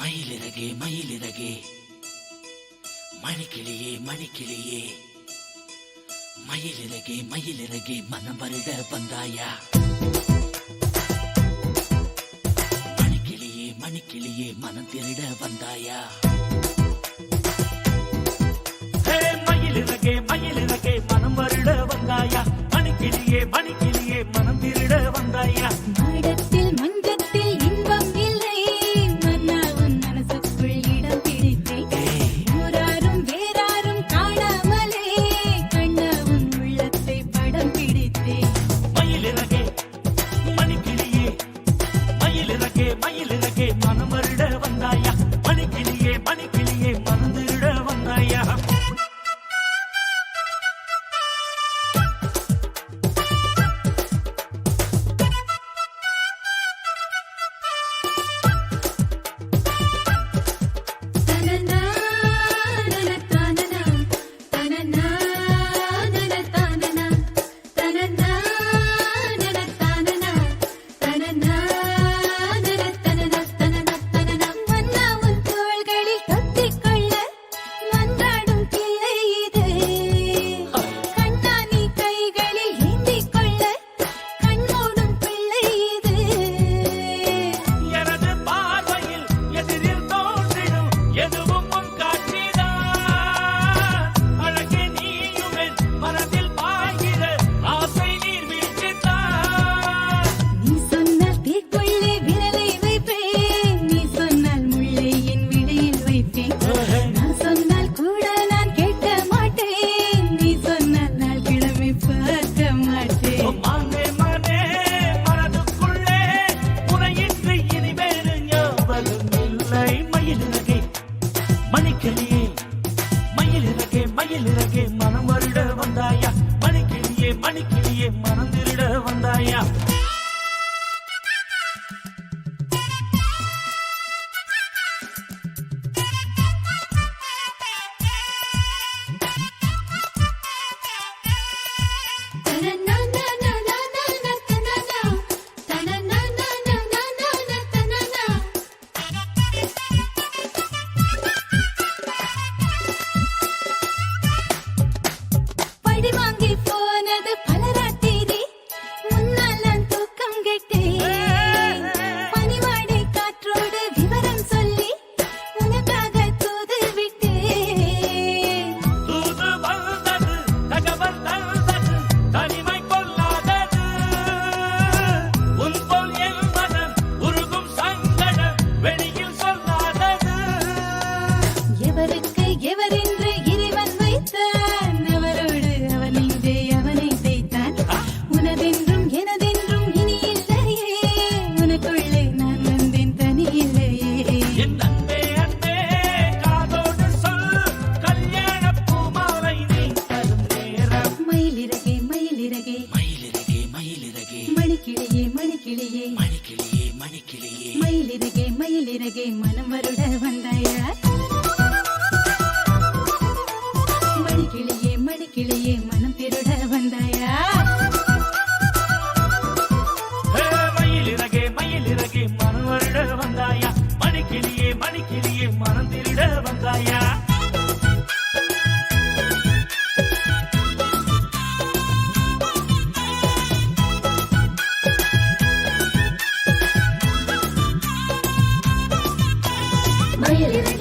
மயிலிறகே மயிலிறகே. மணிக்கிளியே மணிக்கிளியே. மயிலிறகே மயிலிறகே மனம் வருட வந்தாயா மணிக்கிளியே மணிக்கிளியே மனம் திருட வந்தாயா. மயிலிறகே மயிலிறகே மனம் வருட வந்தாயா. மணிக்கிளியே மணிக்கிளி Maria, manda எவரென்று இறைவன் வைத்தான் அவரோடு அவன் மீதே அவனை வைத்தான் உனதென்றும் எனதென்றும் இனி இல்லையே உனக்குள்ளே நான் வந்தேன் தனி இல்லையே மயிலிறகே மயிலிறகே. மயிலிறகே மயிலிறகே மயிலிறகே மனம் வருட வந்தாயா? மடிக்கிளியே மடிக்கிளியே மனம் திருட வந்தாயா? மயிலிறகே மயிலிறகே மனம் வருட வந்தாயா? மடிக்கிளியே மடிக்கிளியே மனம் திருட வந்தாயா? மயிலிறகே